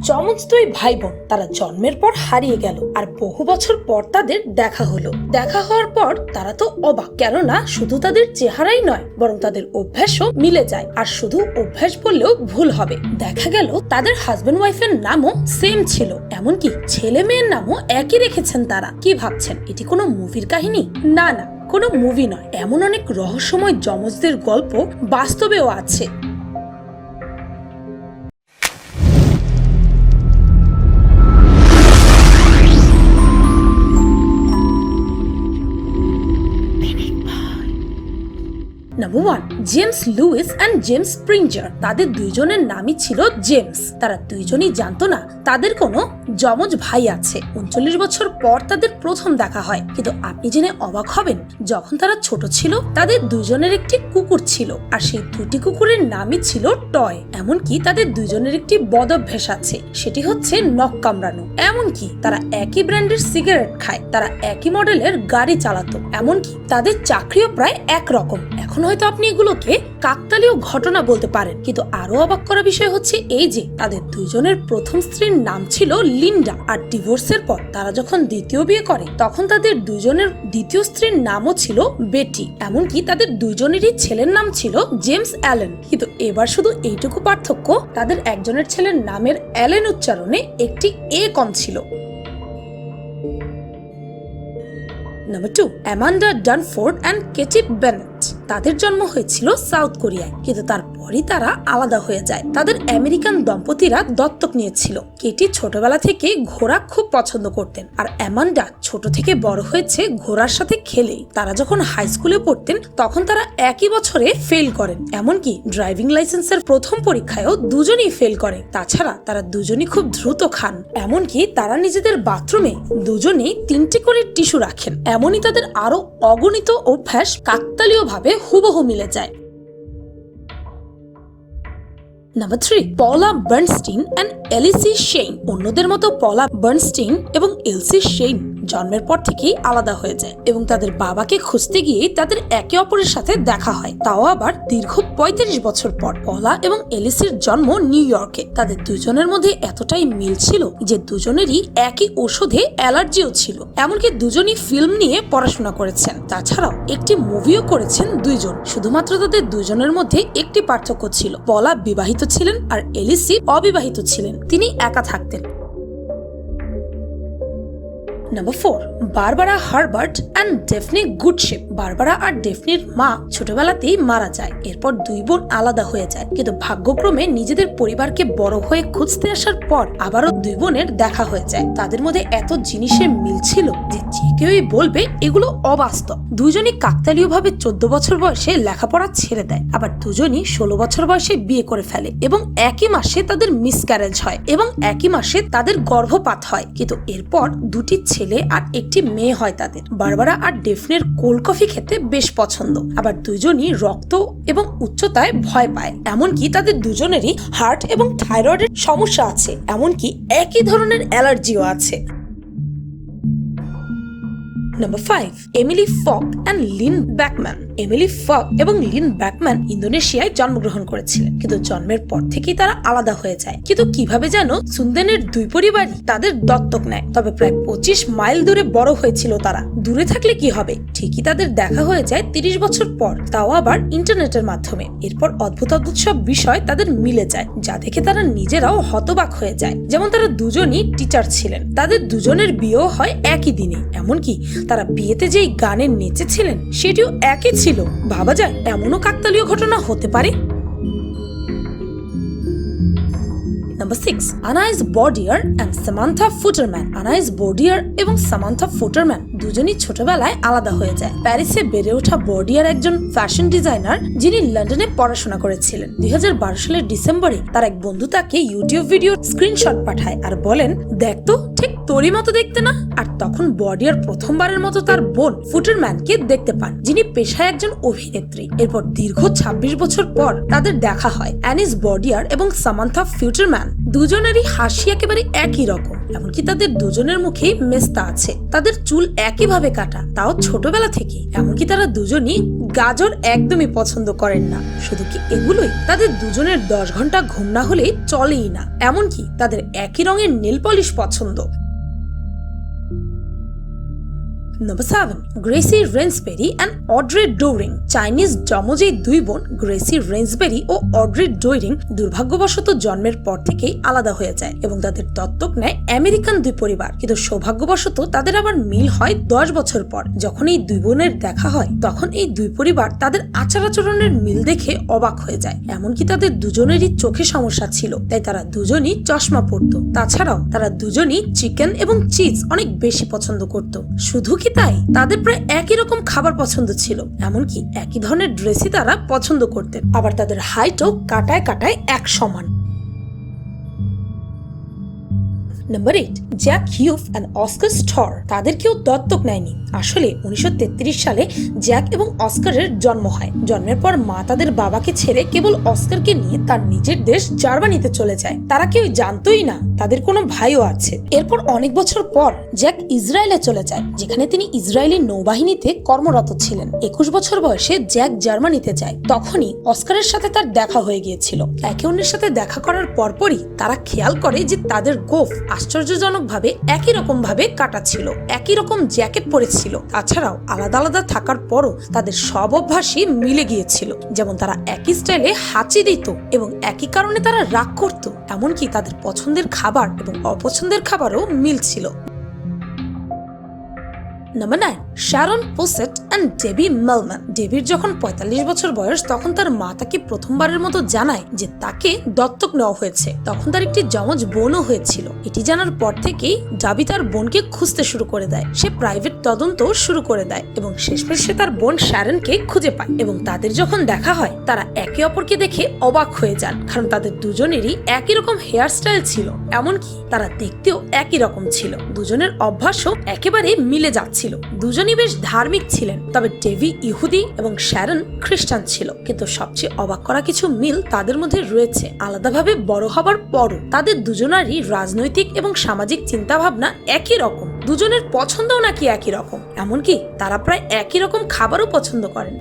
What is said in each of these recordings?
যমজ দুই ভাই বোন তারা জন্মের পর হারিয়ে গেল আর বহু বছর পর তাদের দেখা হলো। দেখা হওয়ার পর তারা তো অবাক, কেননা শুধু তাদের চেহারাই নয়, বরং তাদের অভ্যাসও মিলে যায়। আর শুধু অভ্যাস বললেও ভুল হবে। দেখা গেল তাদের হাজবেন্ড ওয়াইফের নামও সেম ছিল, এমনকি ছেলে মেয়ের নামও একই রেখেছেন তারা। কি ভাবছেন, এটি কোনো মুভির কাহিনী? না না, কোনো মুভি নয়। এমন অনেক রহস্যময় যমজদের গল্প বাস্তবেও আছে। Number one James Lewis and James Springer. তাদের দুইজনের নামই ছিল জেমস। তারা দুইজনই জানতো না, তাদের কোনো যমজ ভাই আছে। উনচল্লিশ বছর পর তাদের প্রথম দেখা হয়। কিন্তু আপনি জেনে অবাক হবেন, যখন তারা ছোট ছিল, তাদের দুইজনের একটি কুকুর ছিল, আর সেই দুটি কুকুরের নামই ছিল টয়। এমনকি তাদের দুইজনের একটি বদভ্যাস আছে, সেটি হচ্ছে নখ কামড়ানো। এমনকি তারা একই ব্র্যান্ডের সিগারেট খায়, তারা একই মডেলের গাড়ি চালাতো। এমনকি তাদের চাকরিও প্রায় একরকম। এখন হয়তো আপনি এগুলোকে কাকতালীয় ঘটনা বলতে পারেন। কিন্তু আরও অবাক করা বিষয় হচ্ছে এই যে, তাদের দুইজনের প্রথম স্ত্রীর নাম ছিল লিন্ডা আর ডিভোর্সের পর তারা যখন দ্বিতীয় বিয়ে করে, তখন তাদের দুইজনের দ্বিতীয় স্ত্রীর নামও ছিল বেটি। এমনকি তাদের দুইজনেরই ছেলের নাম ছিল জেমস অ্যালেন। কিন্তু এবার শুধু এইটুকু পার্থক্য, তাদের একজনের ছেলের নামের অ্যালেন উচ্চারণে একটি এ কম ছিল। Number two, Amanda Danforth and Katie Bennett. তাদের জন্ম হয়েছিল সাউথ কোরিয়ায়, কিন্তু তারপরই তারা আলাদা হয়ে যায়। তাদের আমেরিকান দম্পতিরা দত্তক নিয়েছিল। কেটি ছোটবেলা থেকে ঘোড়া খুব পছন্দ করতেন, আর অ্যামান্ডা ছোট থেকে বড় হয়েছে ঘোড়ার সাথে খেলেই। তারা যখন হাই স্কুলে পড়তেন, তখন তারা একই বছরে ফেল করেন, এমনকি ড্রাইভিং লাইসেন্সের প্রথম পরীক্ষায়ও দুজনেই ফেল করে। তাছাড়া তারা দুজনই খুব দ্রুত খান, এমনকি তারা নিজেদের বাথরুমে দুজনেই তিনটি করে টিস্যু রাখেন। এমনই তাদের আরও অগণিত অভ্যাস কাকতালীয় ভাবে হুবহু মিলে যায়। নাম্বার থ্রি পলা বার্নস্টিন অ্যান্ড এলিসি শেইন অন্যদের মতো পলা বার্নস্টিন এবং এলসি শেইন জন্মের পর থেকেই আলাদা হয়ে যায় এবং তাদের বাবাকে খুঁজতে গিয়ে তাদের একে অপরের সাথে দেখা হয়। তাও আবার দীর্ঘ পঁয়ত্রিশ বছর পর পলা এবং এলিসির জন্ম নিউ ইয়র্কে। তাদের দুজনের মধ্যে এতটাই মিল ছিল যে দুজনেরই একই ওষুধে অ্যালার্জিও ছিল। এমনকি দুজনই ফিল্ম নিয়ে পড়াশোনা করেছেন। তাছাড়াও একটি মুভিও করেছেন দুইজন। শুধুমাত্র তাদের দুজনের মধ্যে একটি পার্থক্য ছিল। পলা বিবাহিত ছিলেন আর এলিসি অবিবাহিত ছিলেন। তিনি একা থাকতেন। Number four Barbara Herbert and Daphne Goodship Barbara আর ডেফনির মা ছোটবেলাতেই মারা যায়, এরপর দুই বোন আলাদা হয়ে যায়। কিন্তু ভাগ্যক্রমে নিজেদের পরিবারকে বড় হয়ে খুঁজতে আসার পর আবারও দুই বোনের দেখা হয়ে যায়। তাদের মধ্যে এত জিনিসের মিল ছিল যে যে কেউই বলবে এগুলো অবাস্তব। দুজনই কাকতালীয় ভাবে চোদ্দ বছর বয়সে লেখাপড়া ছেড়ে দেয়। আবার দুজনই ষোলো বছর বয়সে বিয়ে করে ফেলে এবং একই মাসে তাদের মিসক্যারেজ হয় এবং একই মাসে তাদের গর্ভপাত হয়। কিন্তু এরপর দুটি ছেলে আর একটি মেয়ে হয় তাদের। বারবারা আর ডেফনের কোল্ড কফি খেতে বেশ পছন্দ। আবার দুজনই রক্ত এবং উচ্চতায় ভয় পায়। এমনকি তাদের দুজনেরই হার্ট এবং থাইরয়েডের সমস্যা আছে। এমনকি একই ধরনের অ্যালার্জিও আছে। Number five Emily Falk and Lynn Backman Emily Falk এবং লিন ব্যাকম্যান ইন্দোনেশিয়ায় জন্মগ্রহণ করেছিলেন। কিন্তু জন্মের পর থেকেই তারা আলাদা হয়ে যায়। কিন্তু কীভাবে যেন সুন্দেনের দুই পরিবারই তাদের দত্তক নেয়। তবে প্রায় পঁচিশ মাইল দূরে বড় হয়েছিল তারা। দূরে থাকলে কি হবে? ঠিকই তাদের দেখা হয়ে যায় তিরিশ বছর পর। তাও আবার ইন্টারনেটের মাধ্যমে। এরপর অদ্ভুত অদ্ভুত সব বিষয় তাদের মিলে যায়, যা দেখে তারা নিজেরাও হতবাক হয়ে যায়। যেমন তারা দুজনই টিচার ছিলেন। তাদের দুজনের বিয়েও হয় একই দিনে। এমনকি তারা বিয়েতে যেই গানে নেচেছিলেন সেটিও একই ছিল। ভাবা যায়, এমনও কাকতালীয় ঘটনা হতে পারে। Number six Anais Bordier and Samantha Futerman Anais Bordier এবং সামান্থা ফুটারম্যান দুজনই ছোটবেলায় আলাদা হয়ে যায়। প্যারিসে বেড়ে ওঠা বডিয়ার একজন ফ্যাশন ডিজাইনার, যিনি লন্ডনে পড়াশোনা করেছিলেন। দু হাজার বারো সালের ডিসেম্বরে তার এক বন্ধু তাকে ইউটিউব ভিডিও স্ক্রিনশট পাঠায় আর বলেন, দেখ তো, ঠিক তোরই মতো দেখতে না? আর তখন বডিয়ার প্রথমবারের মতো তার বোন ফুটারম্যানকে দেখতে পান, যিনি পেশায় একজন অভিনেত্রী। এরপর দীর্ঘ ২৬ বছর পর তাদের দেখা হয়, অ্যানিস বডিয়ার এবং সামান্থা ফিউটারম্যান দুজনেরই হাসি একেবারে একই রকম, এমনকি তাদের দুজনের মুখেই মেস্তা আছে। তাদের চুল একইভাবে কাটা, তাও ছোটবেলা থেকে। এমনকি তারা দুজনই গাজর একদমই পছন্দ করেন না। শুধু কি এগুলোই? তাদের দুজনের দশ ঘণ্টা ঘুম না হলে চলেই না। এমনকি তাদের একই রঙের নেল পলিশ পছন্দ। Number 7. Gracie Rennsberry and Audrey Doering Chinese এই দুই বোন গ্রেসি রেন্সবেরি ও অড্রে ডোরিং দুর্ভাগ্যবশত জন্মের পর থেকেই আলাদা হয়ে যায় এবং তাদের দত্তক নেয় আমেরিকান দুই পরিবার। কিন্তু সৌভাগ্যবশত তাদের আবার মিল হয় দশ বছর পর। যখন এই দুই বোনের দেখা হয়, তখন এই দুই পরিবার তাদের আচার আচরণের মিল দেখে অবাক হয়ে যায়। এমনকি তাদের দুজনেরই চোখে সমস্যা ছিল, তাই তারা দুজনই চশমা পরতো। তাছাড়াও তারা দুজনই চিকেন এবং চিজ অনেক বেশি পছন্দ করত। শুধু কি তাই তাদের প্রায় একই রকম খাবার পছন্দ ছিল। এমনকি একই ধরনের ড্রেসই তারা পছন্দ করতেন। আবার তাদের হাইটও কাটায় কাটায় এক সমান। Number eight Jack Yufe and Oskar Stohr তাদের কেউ দত্তক নেয়নি। আসলে উনিশশো তেত্রিশ সালে জ্যাক এবং অস্কারের জন্ম হয়। জন্মের পর মা তাদের বাবাকে ছেড়ে কেবল অস্কারকে নিয়ে তার নিজের দেশ জার্মানিতে চলে যায়। তারা কেউ জানতোই না, তাদের কোনো ভাইও আছে। এরপর অনেক বছর পর জ্যাক ইসরায়েলে চলে যায়, যেখানে তিনি ইসরায়েলি নৌবাহিনীতে কর্মরত ছিলেন। একুশ বছর বয়সে জ্যাক জার্মানিতে যায়। তখনই অস্কারের সাথে তার দেখা হয়ে গিয়েছিল। একে অন্যের সাথে দেখা করার পরপরই তারা খেয়াল করে যে তাদের গোফ আশ্চর্যজনকভাবে একই রকম ভাবে কাটা ছিল একই রকম জ্যাকেট পরেছিল। তাছাড়াও আলাদা আলাদা থাকার পরও তাদের সব অভ্যাসই মিলে গিয়েছিল। যেমন তারা একই স্টাইলে হাঁচি দিত এবং একই কারণে তারা রাগ করত, এমনকি তাদের পছন্দের খাবার এবং অপছন্দের খাবারও মিল ছিল number nine Sharon Poset and Debbie Mehlman ডেবির যখন পঁয়তাল্লিশ বছর বয়স, তখন তার মা তাকে প্রথমবারের মতো জানায় যে তাকে দত্তক নেওয়া হয়েছে। তখন তার একটি জমজ বোনও হয়েছিল। এটি জানার পর থেকেই ডাবি তার বোনকে খুঁজতে শুরু করে দেয়। সে প্রাইভেট তদন্ত শুরু করে দেয় এবং শেষমেশ সে তার বোন শ্যারনকে খুঁজে পায় এবং তাদের যখন দেখা হয়, তারা একে অপরকে দেখে অবাক হয়ে যান, কারণ তাদের দুজনেরই একই রকম হেয়ার স্টাইল ছিল, এমনকি তারা দেখতেও একই রকম ছিল। দুজনের অভ্যাসও একেবারে মিলে যাচ্ছিল দুজনই বেশ ধার্মিক ছিলেন, তবে ডেভি, ইহুদি এবং শ্যারন খ্রিস্টান ছিল। কিন্তু সবচেয়ে অবাক করা কিছু মিল তাদের মধ্যে রয়েছে। আলাদাভাবে বড় হবার পরও তাদের দুজনারই রাজনৈতিক এবং সামাজিক চিন্তাভাবনা একই রকম। দুজনের পছন্দও নাকি একই রকম। এমনকি তারা প্রায় একই রকম খাবারও পছন্দ করেন।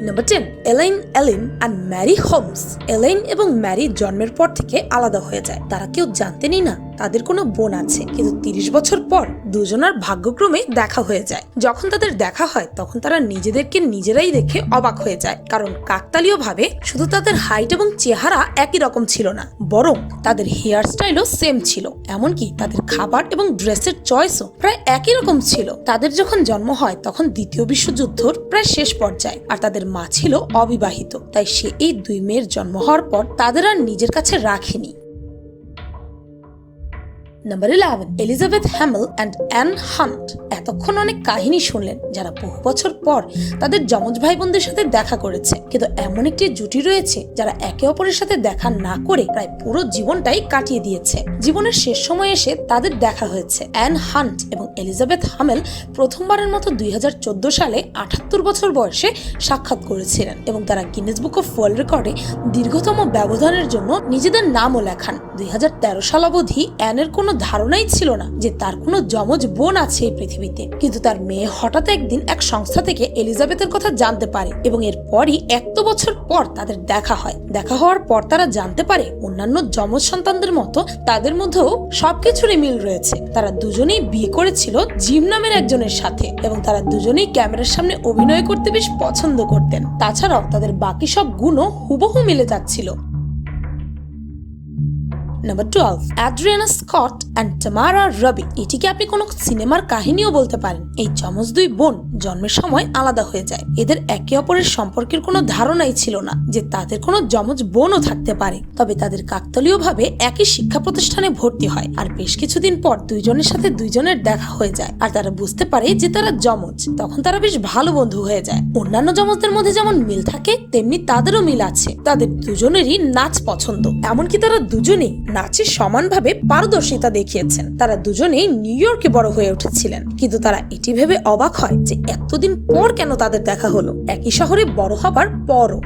Number ten Elaine Ellen Mary Holmes Elaine এবং ম্যারি জন্মের পর থেকে আলাদা হয়ে যায়। তারা কেউ জানতেনই না তাদের কোনো বোন আছে, কিন্তু তিরিশ বছর পর দুজনার ভাগ্যক্রমে দেখা হয়ে যায়। যখন তাদের দেখা হয়, তখন তারা নিজেদেরকে নিজেরাই দেখে অবাক হয়ে যায়। কারণ কাকতালীয় ভাবে শুধু তাদের হাইট এবং চেহারা একই রকম ছিল না, বরং তাদের হেয়ার স্টাইলও সেম ছিল। এমনকি তাদের খাবার এবং ড্রেসের চয়েসও প্রায় একই রকম ছিল। তাদের যখন জন্ম হয়, তখন দ্বিতীয় বিশ্বযুদ্ধর প্রায় শেষ পর্যায়ে, আর তাদের মা ছিল অবিবাহিত। তাই সে এই দুই মেয়ের জন্ম হওয়ার পর তাদের আর নিজের কাছে রাখেনি। Number eleven Elizabeth Hamel and Ann Hunt এতক্ষণ অনেক কাহিনী শুনলেন, যারা বহু বছর পর তাদের যমজ ভাই বোনদের সাথে দেখা করেছে। কিন্তু এমন একটি জুটি রয়েছে, যারা একে অপরের সাথে দেখা না করে প্রায় পুরো জীবনটাই কাটিয়ে দিয়েছে। জীবনের শেষ সময় এসে তাদের দেখা হয়েছে। অ্যান হান্ট এবং এলিজাবেথ হামেল প্রথমবারের মতো দুই হাজার চোদ্দ সালে আটাত্তর বছর বয়সে সাক্ষাৎ করেছিলেন এবং তারা গিনেস বুক অফ ওয়ার্ল্ড রেকর্ডে দীর্ঘতম ব্যবধানের জন্য নিজেদের নামও লেখান। দুই হাজার তেরো সাল অবধি অ্যানের কোনো ধারণাই ছিল না যে তার কোনো যমজ বোন আছে এই পৃথিবীতে। কিন্তু তার মেয়ে হঠাৎ একদিন এক সংস্থা থেকে এলিজাবেথের কথা জানতে পারে এবং এরপরই এত বছর পর তাদের দেখা হয়। দেখা হওয়ার পর তারা জানতে পারে অন্যান্য যমজ সন্তানদের মতো তাদের মধ্যেও সবকিছুরই মিল রয়েছে। তারা দুজনেই বিয়ে করেছিল জিম নামের একজনের সাথে এবং তারা দুজনেই ক্যামেরার সামনে অভিনয় করতে বেশ পছন্দ করতেন। তাছাড়াও তাদের বাকি সব গুণও হুবহু মিলে যাচ্ছিল। Number twelve Adriana Scott and Tamara Rabi এটিকে আপনি কোনো সিনেমার কাহিনীও বলতে পারেন। এই যমজ দুই বোন জন্মের সময় আলাদা হয়ে যায়। এদের একে অপরের সম্পর্কের কোনো ধারণাই ছিল না যে তাদের কোনো যমজ বোনও থাকতে পারে। তবে তাদের কাকতালীয় ভাবে একই শিক্ষা প্রতিষ্ঠানে ভর্তি হয় আর বেশ কিছুদিন পর দুইজনের সাথে দুইজনের দেখা হয়ে যায় আর তারা বুঝতে পারে যে তারা যমজ তখন তারা বেশ ভালো বন্ধু হয়ে যায়। অন্যান্য যমজদের মধ্যে যেমন মিল থাকে, তেমনি তাদেরও মিল আছে। তাদের দুজনেরই নাচ পছন্দ। এমনকি তারা দুজনেই নাচে সমানভাবে পারদর্শিতা দেখিয়েছেন। তারা দুজনেই নিউ ইয়র্কে বড় হয়ে উঠেছিলেন। কিন্তু তারা এটি ভেবে অবাক হয় যে এতদিন পর কেন তাদের দেখা হলো? একই শহরে বড় হবার পরও।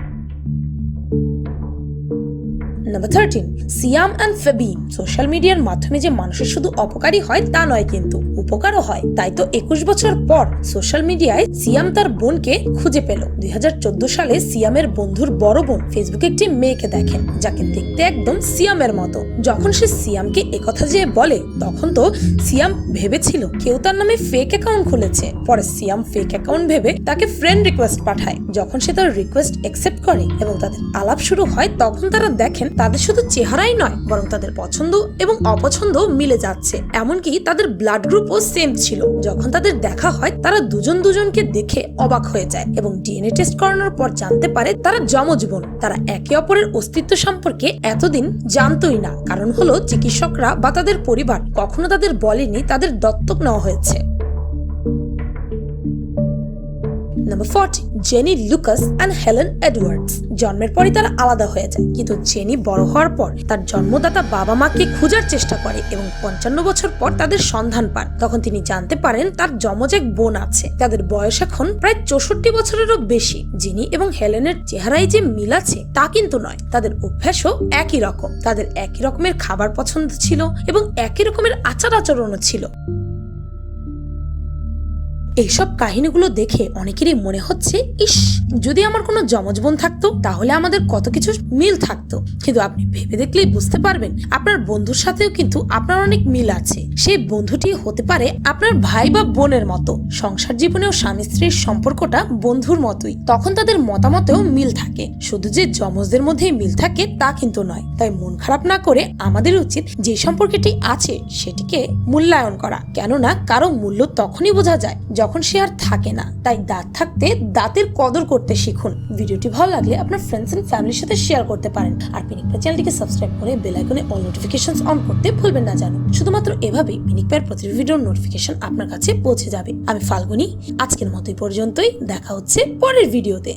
Number thirteen Siam and Fabien social মিডিয়ার মাধ্যমে যে মানুষের শুধু অপকারী হয় তা নয় কিন্তু, উপকারও হয়। তাই তো একুশ বছর পর সোশ্যাল মিডিয়ায় সিয়াম তার বোনকে খুঁজে পেল। দু হাজার চোদ্দ সালে সিয়ামের বন্ধুর বড় বোন ফেসবুকে একটি মেয়েকে দেখেন, যাকে দেখতে একদম সিয়ামের মতো। যখন সে সিয়ামকে একথা যে বলে, তখন তো সিয়াম ভেবেছিল কেউ তার নামে ফেক অ্যাকাউন্ট খুলেছে। পরে সিয়াম ফেক অ্যাকাউন্ট ভেবে তাকে ফ্রেন্ড রিকোয়েস্ট পাঠায়। যখন সে তার রিকোয়েস্ট অ্যাকসেপ্ট করে এবং তাদের আলাপ শুরু হয়, তখন তারা দেখেন তাদের শুধু চেহারাই নয়, বরং তাদের পছন্দ এবং অপছন্দ মিলে যাচ্ছে। এমনকি তাদের ব্লাড গ্রুপও সেম ছিল। যখন তাদের দেখা হয়, তারা দুজন দুজনকে দেখে অবাক হয়ে যায় এবং ডিএনএ টেস্ট করানোর পর জানতে পারে তারা যমজ বোন। তারা একে অপরের অস্তিত্ব সম্পর্কে এতদিন জানতোই না। কারণ হলো, চিকিৎসকরা বা তাদের পরিবার কখনো তাদের বলেনি তাদের দত্তক নেওয়া হয়েছে। Number forty Jenny Lucas and Helen Edwards. জন্মের পরই তারা আলাদা হয়ে যায়, কিন্তু জেনি বড় হওয়ার পর তার জন্মদাতা বাবা মাকে খোঁজার চেষ্টা করে এবং পঞ্চান্ন বছর পর তাদের সন্ধান পান। তখন তিনি জানতে পারেন তার যমজ এক বোন আছে। তাদের বয়স এখন প্রায় চৌষট্টি বছরেরও বেশি। জিনি এবং হেলেনের চেহারায় যে মিল আছে, তা কিন্তু নয়। তাদের অভ্যাসও একই রকম। তাদের একই রকমের খাবার পছন্দ ছিল এবং একই রকমের আচার আচরণও ছিল। এইসব কাহিনীগুলো দেখে অনেকেরই মনে হচ্ছে, ইস, যদি আমার কোনো যমজ বোন থাকতো, তাহলে আমাদের কত কিছু মিল থাকতো। কিন্তু আপনি ভেবে দেখলেই বুঝতে পারবেন, আপনার বন্ধুর সাথেও কিন্তু আপনার অনেক মিল আছে। সেই বন্ধুটি হতে পারে আপনার ভাই বা বোনের মতো। সংসার জীবনেও স্বামী স্ত্রীর সম্পর্কটা বন্ধুর মতোই। তখন তাদের মতামতেও মিল থাকে। শুধু যে যমজদের মধ্যেই মিল থাকে, তা কিন্তু নয়। তাই মন খারাপ না করে আমাদের উচিত যে সম্পর্কটি আছে, সেটিকে মূল্যায়ন করা। কেননা, কারও মূল্য তখনই বোঝা যায়, যখন সে আর থাকে না। তাই দাঁত থাকতে দাঁতের কদর করতে শিখুন। ভিডিওটি ভালো লাগলে আপনার ফ্রেন্ডস এন্ড ফ্যামিলির সাথে শেয়ার করতে পারেন। আর পিনিকপা চ্যানেলটিকে সাবস্ক্রাইব করে বেল আইকনে অল নোটিফিকেশন অন করতে ভুলবেন না জানো শুধুমাত্র এভাবেই পিনিকপার প্রতিটি ভিডিওর নোটিফিকেশন আপনার কাছে পৌঁছে যাবে। আমি ফাল্গুনি, আজকের মতোই পর্যন্তই। দেখা হচ্ছে পরের ভিডিওতে